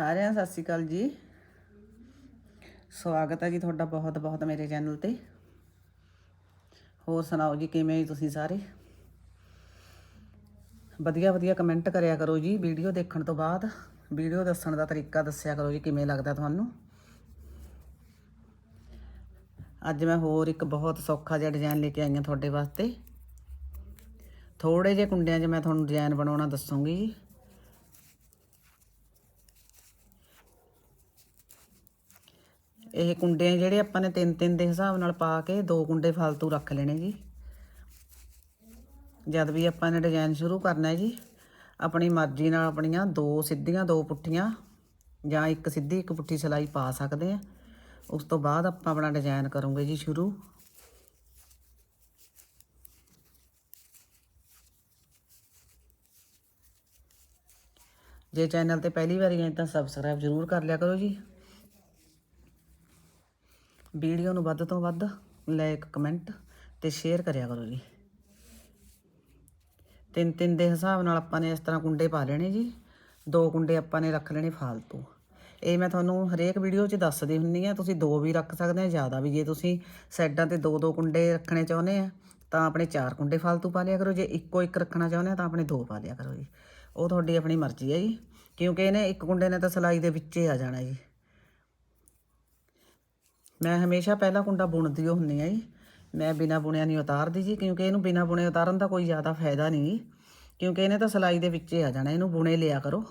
ਸਾਰਿਆਂ ਸਤਿ ਸ਼੍ਰੀ ਅਕਾਲ ਜੀ। ਸਵਾਗਤ ਹੈ ਜੀ ਤੁਹਾਡਾ ਬਹੁਤ ਬਹੁਤ ਮੇਰੇ ਚੈਨਲ ਤੇ। ਹੋਰ ਸੁਣਾਓ ਜੀ, ਕਿਵੇਂ ਜੀ ਤੁਸੀਂ ਸਾਰੇ? ਵਧੀਆ ਵਧੀਆ ਕਮੈਂਟ ਕਰਿਆ ਕਰੋ ਜੀ, ਵੀਡੀਓ ਦੇਖਣ ਤੋਂ ਬਾਅਦ। ਵੀਡੀਓ ਦੱਸਣ ਦਾ ਤਰੀਕਾ ਦੱਸਿਆ ਕਰੋ ਜੀ, ਕਿਵੇਂ ਲੱਗਦਾ ਤੁਹਾਨੂੰ? ਅੱਜ ਮੈਂ ਹੋਰ ਇੱਕ ਬਹੁਤ ਸੌਖਾ ਜਿਹਾ ਡਿਜ਼ਾਈਨ ਲੈ ਕੇ ਆਈ ਹਾਂ ਤੁਹਾਡੇ ਵਾਸਤੇ। ਥੋੜੇ ਜਿਹੇ ਕੁੰਡਿਆਂ 'ਚ ਮੈਂ ਤੁਹਾਨੂੰ ਡਿਜ਼ਾਈਨ ਬਣਾਉਣਾ ਦੱਸੂਗੀ ਜੀ। ਇਹ ਕੁੰਡੇ ਜਿਹੜੇ ਆਪਾਂ ਨੇ ਤਿੰਨ ਤਿੰਨ ਦੇ ਹਿਸਾਬ ਨਾਲ ਪਾ ਕੇ ਦੋ ਕੁੰਡੇ ਫालतू ਰੱਖ ਲੈਣੇ ਜੀ। ਜਦ ਵੀ ਆਪਾਂ ਨੇ ਡਿਜ਼ਾਈਨ ਸ਼ੁਰੂ ਕਰਨਾ ਹੈ ਜੀ, ਆਪਣੀ ਮਰਜ਼ੀ ਨਾਲ ਆਪਣੀਆਂ ਦੋ ਸਿੱਧੀਆਂ ਦੋ ਪੁੱਠੀਆਂ ਜਾਂ ਇੱਕ ਸਿੱਧੀ ਇੱਕ ਪੁੱਠੀ ਸਿਲਾਈ ਪਾ ਸਕਦੇ ਆ ਉਸ ਤੋਂ ਬਾਅਦ ਆਪਾਂ ਆਪਣਾ ਡਿਜ਼ਾਈਨ ਕਰੂੰਗੇ ਜੀ ਸ਼ੁਰੂ। ਜੇ ਚੈਨਲ ਤੇ ਪਹਿਲੀ ਵਾਰੀ ਆਏ ਤਾਂ ਸਬਸਕ੍ਰਾਈਬ ਜ਼ਰੂਰ ਕਰ ਲਿਆ ਕਰੋ ਜੀ। ਵੀਡੀਓ ਨੂੰ ਵੱਧ ਤੋਂ ਵੱਧ ਲਾਈਕ ਕਮੈਂਟ ਤੇ ਸ਼ੇਅਰ ਕਰਿਆ ਕਰੋ ਜੀ। ਤਿੰਨ ਤਿੰਨ ਦੇ ਹਿਸਾਬ ਨਾਲ ਆਪਾਂ ਨੇ ਇਸ ਤਰ੍ਹਾਂ ਕੁੰਡੇ ਪਾ ਲੈਣੇ ਜੀ। ਦੋ ਕੁੰਡੇ ਆਪਾਂ ਨੇ ਰੱਖ ਲੈਣੇ ਫਾਲਤੂ। ਇਹ ਮੈਂ ਤੁਹਾਨੂੰ ਹਰੇਕ ਵੀਡੀਓ 'ਚ ਦੱਸਦੀ ਹੁੰਨੀ ਆ, ਤੁਸੀਂ ਦੋ ਵੀ ਰੱਖ ਸਕਦੇ ਆ, ਜ਼ਿਆਦਾ ਵੀ। ਜੇ ਤੁਸੀਂ ਸਾਈਡਾਂ ਤੇ ਦੋ ਦੋ ਕੁੰਡੇ ਰੱਖਣੇ ਚਾਹੁੰਦੇ ਆ, ਤਾਂ ਆਪਣੇ ਚਾਰ ਕੁੰਡੇ ਫਾਲਤੂ ਪਾ ਲਿਆ ਕਰੋ। ਜੇ ਇੱਕੋ ਇੱਕ ਰੱਖਣਾ ਚਾਹੁੰਦੇ ਆ, ਤਾਂ ਆਪਣੇ ਦੋ ਪਾ ਲਿਆ ਕਰੋ ਜੀ। ਉਹ ਤੁਹਾਡੀ ਆਪਣੀ ਮਰਜ਼ੀ ਹੈ ਜੀ। ਕਿਉਂਕਿ ਇਹਨੇ ਇੱਕ ਕੁੰਡੇ ਨੇ ਤਾਂ ਸਿਲਾਈ ਦੇ ਵਿੱਚ ਹੀ ਆ ਜਾਣਾ ਜੀ। ਮੈਂ ਹਮੇਸ਼ਾ ਪਹਿਲਾ ਕੁੰਡਾ ਬੁਣਦੀ ਓ ਹੁੰਨੀ ਆ ਜੀ। ਮੈਂ ਬਿਨਾ ਬੁਣਿਆ ਨਹੀਂ ਉਤਾਰਦੀ ਜੀ, ਕਿਉਂਕਿ ਇਹਨੂੰ ਬਿਨਾ ਬੁਣੇ ਉਤਾਰਨ ਦਾ ਕੋਈ ਜ਼ਿਆਦਾ ਫਾਇਦਾ ਨਹੀਂ ਕਿਉਂਕਿ ਇਹਨੇ ਤਾਂ ਸਿਲਾਈ ਦੇ ਵਿੱਚ ਹੀ ਆ ਜਾਣਾ, ਇਹਨੂੰ ਬੁਣੇ ਲਿਆ ਕਰੋ।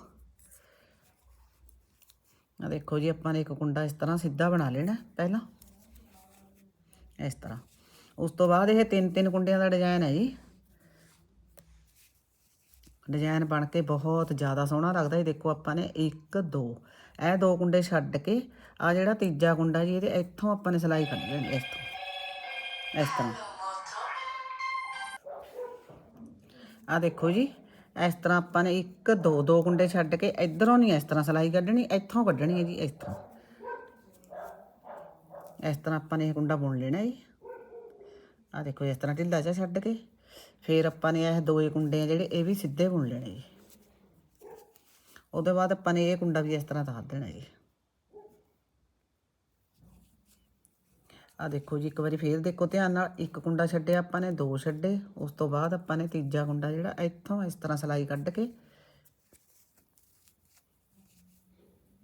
ਆ ਦੇਖੋ ਜੀ, ਆਪਾਂ ਨੇ ਇੱਕ ਕੁੰਡਾ ਇਸ ਤਰ੍ਹਾਂ ਸਿੱਧਾ ਬਣਾ ਲੈਣਾ ਪਹਿਲਾਂ। ਇਸ ਤਰ੍ਹਾਂ। ਉਸ ਤੋਂ ਬਾਅਦ ਇਹ ਤਿੰਨ ਤਿੰਨ ਕੁੰਡਿਆਂ ਦਾ ਡਿਜ਼ਾਈਨ ਹੈ ਜੀ। ਡਿਜ਼ਾਈਨ ਬਣ ਕੇ ਬਹੁਤ ਜ਼ਿਆਦਾ ਸੋਹਣਾ ਲੱਗਦਾ ਇਹ ਦੇਖੋ ਆਪਾਂ ਨੇ 1 2 ਇਹ ਦੋ ਕੁੰਡੇ ਛੱਡ ਕੇ ਆ ਜਿਹੜਾ ਤੀਜਾ ਕੁੰਡਾ ਜੀ, ਇਹਦੇ ਇੱਥੋਂ ਆਪਾਂ ਨੇ ਸਿਲਾਈ ਕੱਢ ਲੈਣੀ ਇਸ ਤੋਂ। ਇਸ ਤਰ੍ਹਾਂ। ਆ ਦੇਖੋ ਜੀ, ਇਸ ਤਰ੍ਹਾਂ ਆਪਾਂ ਨੇ 1 2 ਦੋ ਕੁੰਡੇ ਛੱਡ ਕੇ ਇਧਰੋਂ ਨਹੀਂ ਇਸ ਤਰ੍ਹਾਂ ਸਿਲਾਈ ਕੱਢਣੀ, ਇੱਥੋਂ ਕੱਢਣੀ ਹੈ ਜੀ, ਇਸ ਤਰ੍ਹਾਂ। ਇਸ ਤਰ੍ਹਾਂ ਆਪਾਂ ਨੇ ਇਹ ਕੁੰਡਾ ਬੁਣ ਲੈਣਾ ਜੀ। ਆ ਦੇਖੋ, ਇਸ ਤਰ੍ਹਾਂ ਢਿੱਲਾ ਜਿਹਾ ਛੱਡ ਕੇ। ਫਿਰ ਆਪਾਂ ਨੇ ਇਹ ਦੋਏ ਕੁੰਡੇ ਆ ਜਿਹੜੇ, ਇਹ ਵੀ ਸਿੱਧੇ ਬੁਣ ਲੈਣੇ ਜੀ। ਉਹਦੇ ਬਾਅਦ ਆਪਾਂ ਨੇ ਇਹ ਕੁੰਡਾ ਵੀ ਇਸ ਤਰ੍ਹਾਂ ਧਾਰ ਦੇਣਾ ਜੀ। ਆ ਦੇਖੋ ਜੀ, ਇੱਕ ਵਾਰੀ ਫੇਰ ਦੇਖੋ ਧਿਆਨ ਨਾਲ, ਇੱਕ ਕੁੰਡਾ ਛੱਡਿਆ ਆਪਾਂ ਨੇ, ਦੋ ਛੱਡੇ, ਉਸ ਤੋਂ ਬਾਅਦ ਆਪਾਂ ਨੇ ਤੀਜਾ ਕੁੰਡਾ ਜਿਹੜਾ ਇੱਥੋਂ ਇਸ ਤਰ੍ਹਾਂ ਸਲਾਈ ਕੱਢ ਕੇ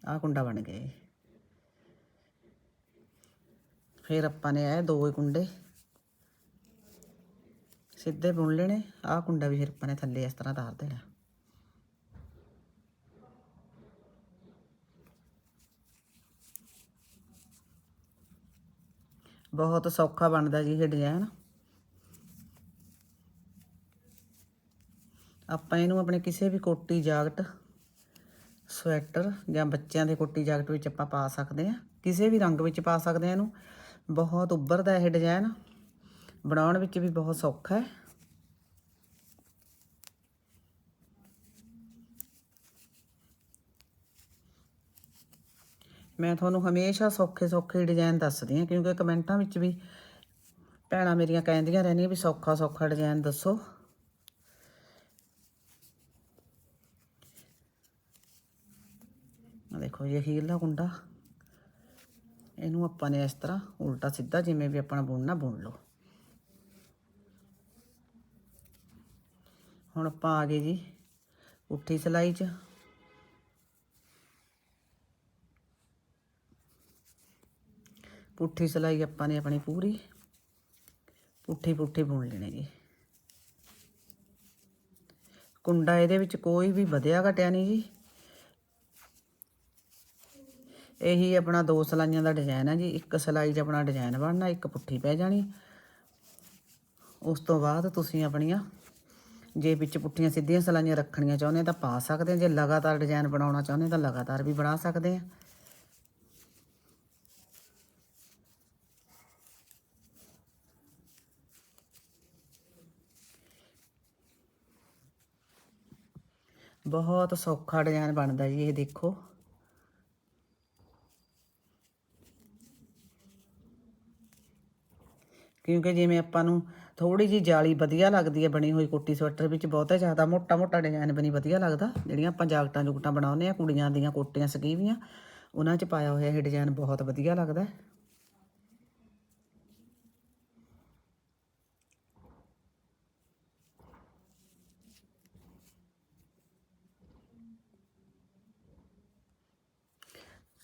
ਆ ਕੁੰਡਾ ਬਣ ਗਿਆ ਜੀ। ਫਿਰ ਆਪਾਂ ਨੇ ਇਹ ਦੋ ਕੁੰਡੇ ਸਿੱਧੇ ਬੁਣ ਲੈਣੇ, ਆਹ ਕੁੰਡਾ ਵੀ ਫਿਰ ਆਪਾਂ ਨੇ ਥੱਲੇ ਇਸ ਤਰ੍ਹਾਂ ਤਾਰ ਦੇਣਾ। ਬਹੁਤ ਸੌਖਾ ਬਣਦਾ ਜੀ ਇਹ ਡਿਜ਼ਾਈਨ ਆਪਾਂ ਇਹਨੂੰ ਆਪਣੇ ਕਿਸੇ ਵੀ ਕੋਟੀ ਜਾਕਟ, ਸਵੈਟਰ ਜਾਂ ਬੱਚਿਆਂ ਦੇ ਕੋਟੀ ਜਾਕਟ ਵਿੱਚ ਆਪਾਂ ਪਾ ਸਕਦੇ ਆ ਕਿਸੇ ਵੀ ਰੰਗ ਵਿੱਚ ਪਾ ਸਕਦੇ ਆ ਇਹਨੂੰ। ਬਹੁਤ ਉੱਭਰਦਾ ਇਹ ਡਿਜ਼ਾਈਨ ਬਣਾਉਣ ਵਿੱਚ ਵੀ ਬਹੁਤ ਸੌਖਾ ਹੈ। ਮੈਂ ਤੁਹਾਨੂੰ ਹਮੇਸ਼ਾ ਸੌਖੇ ਸੌਖੇ ਡਿਜ਼ਾਈਨ ਦੱਸਦੀ ਹਾਂ, ਕਿਉਂਕਿ ਕਮੈਂਟਾਂ ਵਿੱਚ ਵੀ ਭੈਣਾਂ ਮੇਰੀਆਂ ਕਹਿੰਦੀਆਂ ਰਹਿੰਦੀਆਂ ਵੀ ਸੌਖਾ ਸੌਖਾ ਡਿਜ਼ਾਈਨ ਦੱਸੋ। ਦੇਖੋ ਇਹ ਹੀਲਾ ਕੁੰਡਾ। ਇਹਨੂੰ ਆਪਾਂ ਨੇ ਇਸ ਤਰ੍ਹਾਂ ਉਲਟਾ ਸਿੱਧਾ ਜਿਵੇਂ ਵੀ ਆਪਣਾ ਬੁਣਨਾ, ਬੁਣ ਲਓ। ਹੁਣ ਆਪਾਂ ਆ ਗਏ ਜੀ ਉੱਠੀ ਸਿਲਾਈ 'ਚ। ਪੁੱਠੀ ਸਿਲਾਈ ਆਪਾਂ ਨੇ ਆਪਣੀ ਪੂਰੀ। ਪੁੱਠੀ ਪੁੱਠੀ ਬੁਣ ਲੈਣੀ ਜੀ। ਕੁੰਡਾ ਇਹਦੇ ਵਿੱਚ ਕੋਈ ਵੀ ਵਧਿਆ ਘਟਿਆ ਨਹੀਂ ਜੀ। ਇਹੀ ਆਪਣਾ ਦੋ ਸਲਾਈਆਂ ਦਾ ਡਿਜ਼ਾਈਨ ਹੈ ਜੀ। ਇੱਕ ਸਲਾਈ 'ਚ ਆਪਣਾ ਡਿਜ਼ਾਈਨ ਬਣਨਾ, ਇੱਕ ਪੁੱਠੀ ਪੈ ਜਾਣੀ। ਉਸ ਤੋਂ ਬਾਅਦ ਤੁਸੀਂ ਆਪਣੀਆਂ ਜੇ ਵਿੱਚ ਪੁੱਠੀਆਂ ਸਿੱਧੀਆਂ ਸਲਾਈਆਂ ਰੱਖਣੀਆਂ ਚਾਹੁੰਦੇ ਤਾਂ ਪਾ ਸਕਦੇ ਆ। ਜੇ ਲਗਾਤਾਰ ਡਿਜ਼ਾਈਨ ਬਣਾਉਣਾ ਚਾਹੁੰਦੇ ਤਾਂ ਲਗਾਤਾਰ ਵੀ ਬਣਾ ਸਕਦੇ ਆ। ਬਹੁਤ ਸੌਖਾ ਡਿਜ਼ਾਈਨ ਬਣਦਾ ਜੀ, ਇਹ ਦੇਖੋ। ਕਿਉਂਕਿ ਜਿਵੇਂ ਆਪਾਂ ਨੂੰ ਥੋੜੀ ਜੀ ਜਾਲੀ ਵਧੀਆ ਲੱਗਦੀ ਹੈ ਬਣੀ ਹੋਈ ਕੋਟੀ ਸਵੈਟਰ ਵਿੱਚ, ਬਹੁਤਾ ਜ਼ਿਆਦਾ ਮੋਟਾ ਮੋਟਾ ਡਿਜ਼ਾਈਨ ਬਣੀ ਵਧੀਆ ਲੱਗਦਾ। ਜਿਹੜੀਆਂ ਆਪਾਂ ਜਾਕਟਾਂ ਜੁਕਟਾਂ ਬਣਾਉਂਦੇ ਆ ਕੁੜੀਆਂ ਦੀਆਂ ਕੋਟੀਆਂ ਸਕੀਵੀਆਂ ਉਹਨਾਂ 'ਚ ਪਾਇਆ ਹੋਇਆ ਇਹ ਡਿਜ਼ਾਈਨ ਬਹੁਤ ਵਧੀਆ ਲੱਗਦਾ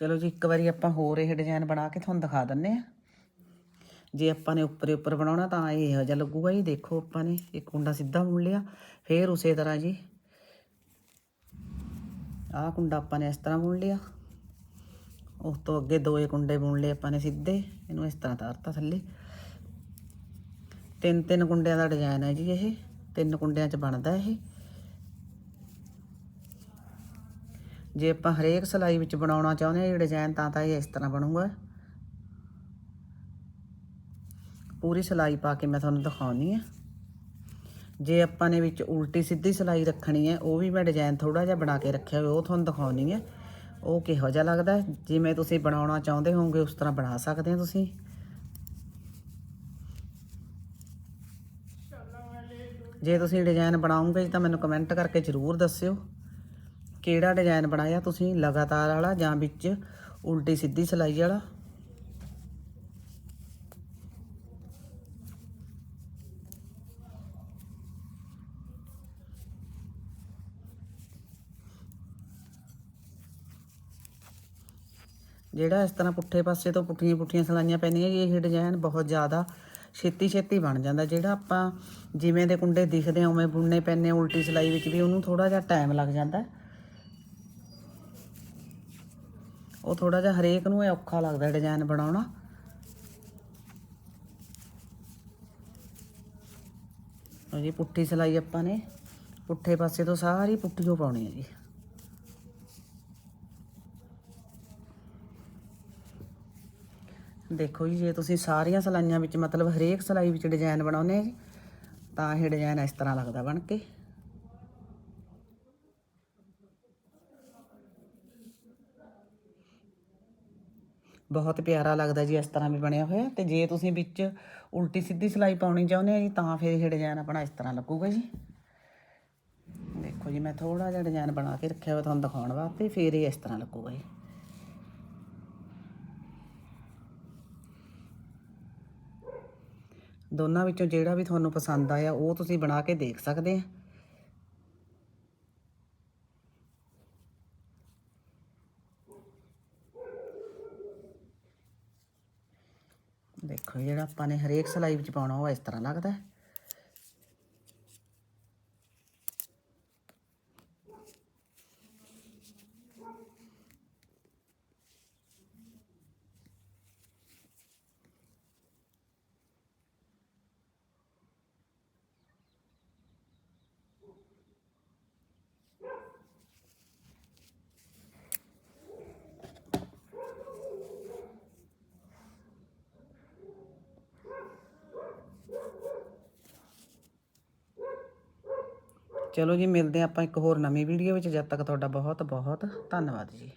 ਚਲੋ ਜੀ, ਇੱਕ ਵਾਰੀ ਆਪਾਂ ਹੋਰ ਇਹ ਡਿਜ਼ਾਈਨ ਬਣਾ ਕੇ ਤੁਹਾਨੂੰ ਦਿਖਾ ਦਿੰਨੇ ਆ ਜੇ ਆਪਾਂ ਨੇ ਉੱਪਰੇ ਉੱਪਰ ਬਣਾਉਣਾ ਤਾਂ ਇਹੋ ਜਿਹਾ ਲੱਗੂਗਾ ਜੀ। ਦੇਖੋ ਆਪਾਂ ਨੇ, ਇੱਕ ਕੁੰਡਾ ਸਿੱਧਾ ਬੁਣ ਲਿਆ। ਫੇਰ ਉਸੇ ਤਰ੍ਹਾਂ ਜੀ। ਆਹ ਕੁੰਡਾ ਆਪਾਂ ਨੇ ਇਸ ਤਰ੍ਹਾਂ ਬੁਣ ਲਿਆ। ਉਸ ਤੋਂ ਅੱਗੇ ਦੋਏ ਕੁੰਡੇ ਬੁਣ ਲਏ ਆਪਾਂ ਨੇ ਸਿੱਧੇ। ਇਹਨੂੰ ਇਸ ਤਰ੍ਹਾਂ ਤਾਰਤਾ ਥੱਲੇ। ਤਿੰਨ ਤਿੰਨ ਕੁੰਡਿਆਂ ਦਾ ਡਿਜ਼ਾਈਨ ਹੈ ਜੀ ਇਹ। ਤਿੰਨ ਕੁੰਡਿਆਂ 'ਚ ਬਣਦਾ ਇਹ। ਜੇ ਆਪਾਂ ਹਰੇਕ ਸਲਾਈ ਵਿੱਚ ਬਣਾਉਣਾ ਚਾਹੁੰਦੇ ਹਾਂ ਇਹ ਡਿਜ਼ਾਈਨ, ਤਾਂ ਤਾਂ ਇਹ ਇਸ ਤਰ੍ਹਾਂ ਬਣੂਗਾ। ਪੂਰੀ ਸਲਾਈ ਪਾ ਕੇ ਮੈਂ ਤੁਹਾਨੂੰ ਦਿਖਾਉਣੀ ਆ। ਜੇ ਆਪਾਂ ਨੇ ਵਿੱਚ ਉਲਟੀ ਸਿੱਧੀ ਸਲਾਈ ਰੱਖਣੀ ਹੈ ਉਹ ਵੀ ਮੈਂ ਡਿਜ਼ਾਈਨ ਥੋੜਾ ਜਿਹਾ ਬਣਾ ਕੇ ਰੱਖਿਆ ਹੋਇਆ, ਉਹ ਤੁਹਾਨੂੰ ਦਿਖਾਉਣੀ ਹੈ ਉਹ ਕਿਹੋ ਜਿਹਾ ਲੱਗਦਾ? ਹੈ। ਜਿਵੇਂ ਤੁਸੀਂ ਬਣਾਉਣਾ ਚਾਹੁੰਦੇ ਹੋਵੋਗੇ, ਉਸ ਤਰ੍ਹਾਂ ਬਣਾ ਸਕਦੇ ਹੋ ਤੁਸੀਂ। ਜੇ ਤੁਸੀਂ ਡਿਜ਼ਾਈਨ ਬਣਾਓਗੇ, ਤਾਂ ਮੈਨੂੰ ਕਮੈਂਟ ਕਰਕੇ ਜ਼ਰੂਰ ਦੱਸਿਓ। ਕਿਹੜਾ ਡਿਜ਼ਾਈਨ ਬਣਾਇਆ ਤੁਸੀਂ? ਲਗਾਤਾਰ ਵਾਲਾ ਜਾਂ ਵਿੱਚ ਉਲਟੀ ਸਿੱਧੀ ਸਲਾਈ ਵਾਲਾ? ਜਿਹੜਾ ਇਸ ਤਰ੍ਹਾਂ ਪੁੱਠੇ ਪਾਸੇ ਤੋਂ ਪੁੱਠੀਆਂ ਪੁੱਠੀਆਂ ਸਲਾਈਆਂ ਪੈਂਦੀਆਂ ਜੀ ਇਹ ਡਿਜ਼ਾਈਨ ਬਹੁਤ ਜ਼ਿਆਦਾ ਛੇਤੀ ਛੇਤੀ ਬਣ ਜਾਂਦਾ। ਜਿਹੜਾ ਆਪਾਂ ਜਿਵੇਂ ਦੇ ਕੁੰਡੇ ਦਿਖਦੇ ਆ, ਉਵੇਂ ਬੁਣਨੇ ਪੈਂਦੇ ਆ, ਉਲਟੀ ਸਲਾਈ ਵਿੱਚ ਵੀ ਉਹਨੂੰ ਥੋੜਾ ਜਿਹਾ ਟਾਈਮ ਲੱਗ ਜਾਂਦਾ। ਉਹ ਥੋੜਾ ਜਿਹਾ ਹਰੇਕ ਨੂੰ ਇਹ ਔਖਾ ਲੱਗਦਾ ਡਿਜ਼ਾਈਨ ਬਣਾਉਣਾ। ਜੀ, ਪੁੱਠੀ ਸਲਾਈ ਆਪਾਂ ਨੇ। ਪੁੱਠੇ ਪਾਸੇ ਤੋਂ ਸਾਰੀ ਪੁੱਠੀ ਪੁੱਠੀਓ ਪਾਉਣੀ ਹੈ ਜੀ। ਦੇਖੋ ਜੀ, ਜੇ ਤੁਸੀਂ ਸਾਰੀਆਂ ਸਲਾਈਆਂ ਵਿੱਚ, ਮਤਲਬ ਹਰੇਕ ਸਲਾਈ ਵਿੱਚ ਡਿਜ਼ਾਈਨ ਬਣਾਉਨੇ ਆ ਜੀ, ਤਾਂ ਇਹ ਡਿਜ਼ਾਈਨ ਇਸ ਤਰ੍ਹਾਂ ਲੱਗਦਾ ਬਣ ਕੇ। ਬਹੁਤ ਪਿਆਰਾ ਲੱਗਦਾ ਜੀ ਇਸ ਤਰ੍ਹਾਂ ਵੀ ਬਣਿਆ ਹੋਇਆ। ਤੇ ਜੇ ਤੁਸੀਂ ਵਿੱਚ ਉਲਟੀ ਸਿੱਧੀ ਸਲਾਈ ਪਾਉਣੀ ਚਾਹੁੰਦੇ ਆ ਜੀ, ਤਾਂ ਫਿਰ ਇਹ ਡਿਜ਼ਾਈਨ ਆਪਣਾ ਇਸ ਤਰ੍ਹਾਂ ਲੱਗੂਗਾ ਜੀ। ਦੇਖੋ ਜੀ, ਮੈਂ ਥੋੜਾ ਜਿਹਾ ਡਿਜ਼ਾਈਨ ਬਣਾ ਕੇ ਰੱਖਿਆ ਹੋਇਆ, ਤੁਹਾਨੂੰ ਦਿਖਾਉਣ ਵਾਸਤੇ, ਫਿਰ ਇਹ ਇਸ ਤਰ੍ਹਾਂ ਲੱਗੂਗਾ ਜੀ। ਦੋਨਾਂ ਵਿੱਚੋਂ ਜਿਹੜਾ ਵੀ ਤੁਹਾਨੂੰ ਪਸੰਦ ਆਇਆ, ਉਹ ਤੁਸੀਂ ਬਣਾ ਕੇ ਦੇਖ ਸਕਦੇ ਆ ਦੇਖੋ ਜਿਹੜਾ ਆਪਾਂ ਨੇ ਹਰੇਕ ਸਲਾਈ ਵਿੱਚ ਪਾਉਣਾ, ਉਹ ਇਸ ਤਰ੍ਹਾਂ ਲੱਗਦਾ ਹੈ। ਚਲੋ ਜੀ, ਮਿਲਦੇ ਹਾਂ ਆਪਾਂ ਇੱਕ ਹੋਰ ਨਵੀਂ ਵੀਡੀਓ ਵਿੱਚ। ਜਦ ਤੱਕ ਤੁਹਾਡਾ ਬਹੁਤ ਬਹੁਤ ਧੰਨਵਾਦ ਜੀ।